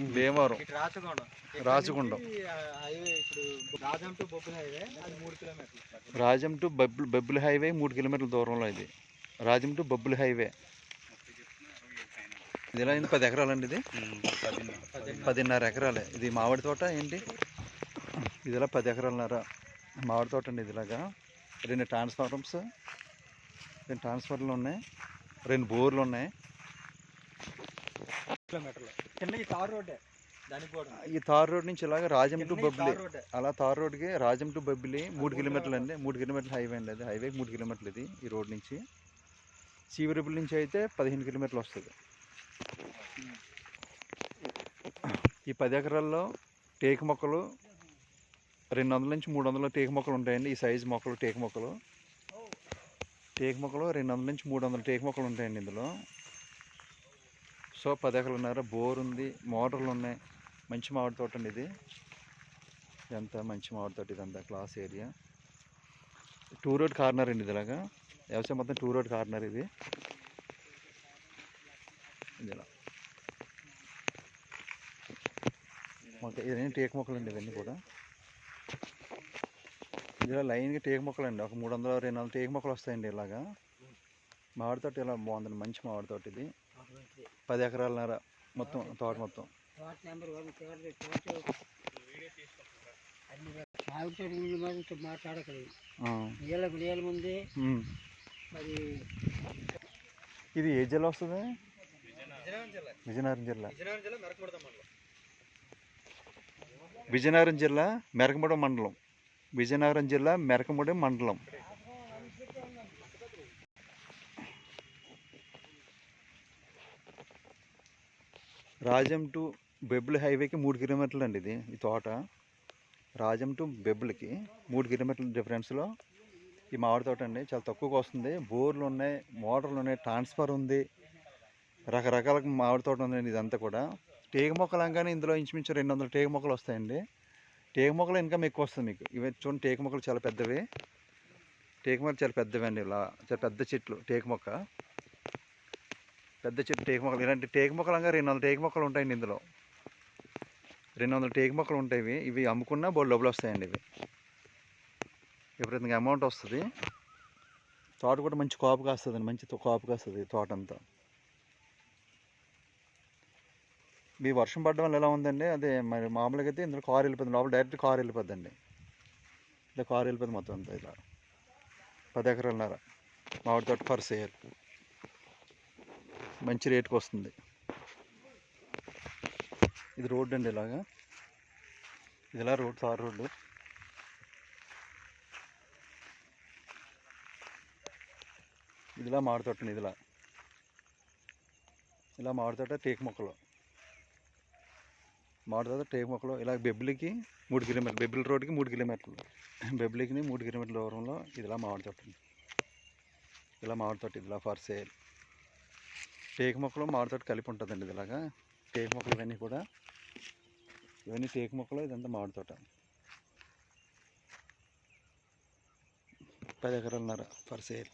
Bhimavaram. Rachakondam. Rajam to బొబ్బుల బబ్బుల్ highway మూడు కిలోమీటర్ల దూరంలో ఇది. రాజం టు బబ్బుల్ హైవే. ఇది ఎలా అయింది? పది ఎకరాలండి ఇది? పదిన్నర. ఎకరాలే. ఇది మామిడి తోట ఏంటి? ఇది ఇలా పది ఎకరాలన్నర? మామిడి తోట అండి ఇది ఇలాగా. రెండు ట్రాన్స్ఫార్మర్స్ రెండు ట్రాన్స్ఫార్మర్లు ఉన్నాయి. రెండు బోర్లు ఉన్నాయి. కిలోమీటర్లు. కింద ఈ తార్ రోడ్డే. దానికి కూడా. ఈ తార్ రోడ్ నుంచి ఇలాగ రాజం టు బబ్బులి అలా తార్ రోడ్కి రాజం టు బబ్బిలి మూడు కిలోమీటర్లు అండి. మూడు కిలోమీటర్ల హైవే అండి అది. హైవేకి మూడు కిలోమీటర్లు ఇది ఈ రోడ్ నుంచి. సీవరబుల్ నుంచి అయితే పదిహేను కిలోమీటర్లు వస్తుంది. ఈ పది ఎకరాల్లో టేకు మొక్కలు రెండు వందల నుంచి మూడు వందల టేకు మొక్కలు ఉంటాయండి. ఈ సైజు మొక్కలు టేకు మొక్కలు. టేకు మొక్కలు రెండు వందల నుంచి మూడు వందల టేకు మొక్కలు ఉంటాయండి ఇందులో. సో పది ఎకరాలున్నర బోర్ ఉంది మోటార్లు ఉన్నాయి. మంచి మామిడి తోట అండి ఇది. ఇదంతా మంచి మామిడి తోట ఇదంతా class area. Two road corner అండి ఇది ఇలాగా. వ్యవసాయం మొత్తం టూ రోడ్ కార్నర్ ఇది. ఇదిలా ఇలా. మొక్క ఇవన్నీ టేక్ మొక్కలు అండి ఇవన్నీ కూడా. ఇదిలా లైన్గా టేక్ మొక్కలు అండి. ఒక మూడు వందల రెండు వందల టేక్ మొక్కలు వస్తాయండి ఇలాగా. మామిడి తోట ఇలా బాగుందండి. మంచి మామిడి తోట ఇది. పది ఎకరాలన్నర మొత్తం తోట మొత్తం. తోట నెంబర్ వన్ తోట తోట మామిడి తోట ముందు మాత్రం మాట్లాడకలేదు. ఆ, నీళ్ళకు నీళ్ళ ముందే ఉమ్. మరి ఇది ఏ జిల్లా వస్తుంది? విజయనగరం జిల్లా. విజయనగరం జిల్లా. మెరకముడ మండలం. విజయనగరం జిల్లా మెరకముడి మండలం. రాజం టు బెబ్బుల్ హైవేకి మూడు కిలోమీటర్లు అండి ఇది ఈ తోట. రాజం టు బెబ్బుల్కి మూడు కిలోమీటర్ల డిఫరెన్స్లో ఈ మామిడి తోట అండి. చాలా తక్కువగా వస్తుంది. బోర్లు ఉన్నాయి మోటార్లు ఉన్నాయి ట్రాన్స్ఫర్ ఉంది. రకరకాల మామిడి తోట ఉందండి ఇదంతా కూడా. టేకు మొక్కలు అనగానే ఇందులో ఇంచుమించు రెండు వందల టేకు మొక్కలు వస్తాయండి. టేకు మొక్కలు ఇన్కమ్ ఎక్కువ వస్తుంది మీకు. ఇవి చూడండి టేకు మొక్కలు చాలా పెద్దవి. టేకు మొక్కలు చాలా పెద్దవి అండి ఇలా చాలా పెద్ద చెట్లు టేకు మొక్క. పెద్ద చెట్టు టేకు మొక్కలు. ఇలాంటి టేకు మొక్కలు అనగా రెండు వందల టేకు మొక్కలు ఉంటాయండి ఇందులో. రెండు వందల టేకు మొక్కలు ఉంటాయి ఇవి. అమ్ముకున్నా బోల్ డబ్బులు వస్తాయండి ఇవి. విపరీతంగా అమౌంట్ వస్తుంది. తోట కూడా మంచి కాపు కాస్తుంది మంచి తో- కాపు కాస్తుంది తోట అంతా. మీ వర్షం పడడం వల్ల ఎలా ఉందండి? అదే మరి మామూలుగా అయితే ఇందులో కారు వెళ్ళిపోతుంది. లోపల డైరెక్ట్ కారు వెళ్ళిపోద్దండి. ఇలా కారు వెళ్ళిపోతుంది మొత్తం అంతా ఇలా. పది ఎకరాలన్నర. మామిడి తోట ఫర్ సేల్. మంచి రేటుకి వస్తుంది. ఇది రోడ్డు అండి ఇలాగా. ఇది ఇలా రోడ్? తార్ రోడ్డు ఇదిలా మామిడి ఇదిలా ఇలా. మామిడి తోట టేకు మొక్కలు. మామిడి తోట టేకు మొక్కలు ఇలా బెబ్బిలికి మూడు కిలోమీటర్లు బెబ్బిలి రోడ్డుకి మూడు కిలోమీటర్లు. బెబ్బిలికి మూడు కిలోమీటర్ల దూరంలో ఇదిలా మామిడి తోట ఇలా మామిడి తోట ఇదిలా ఫర్ సేల్ టేకు మొక్కలు మామిడితో కలిపి ఉంటుందండి ఇది ఇలాగా టేకు మొక్కలు ఇవన్నీ కూడా. ఇవన్నీ టేకు మొక్కలు ఇదంతా మామిడి తోట. పది ఎకరాలున్నర ఫర్ సేల్.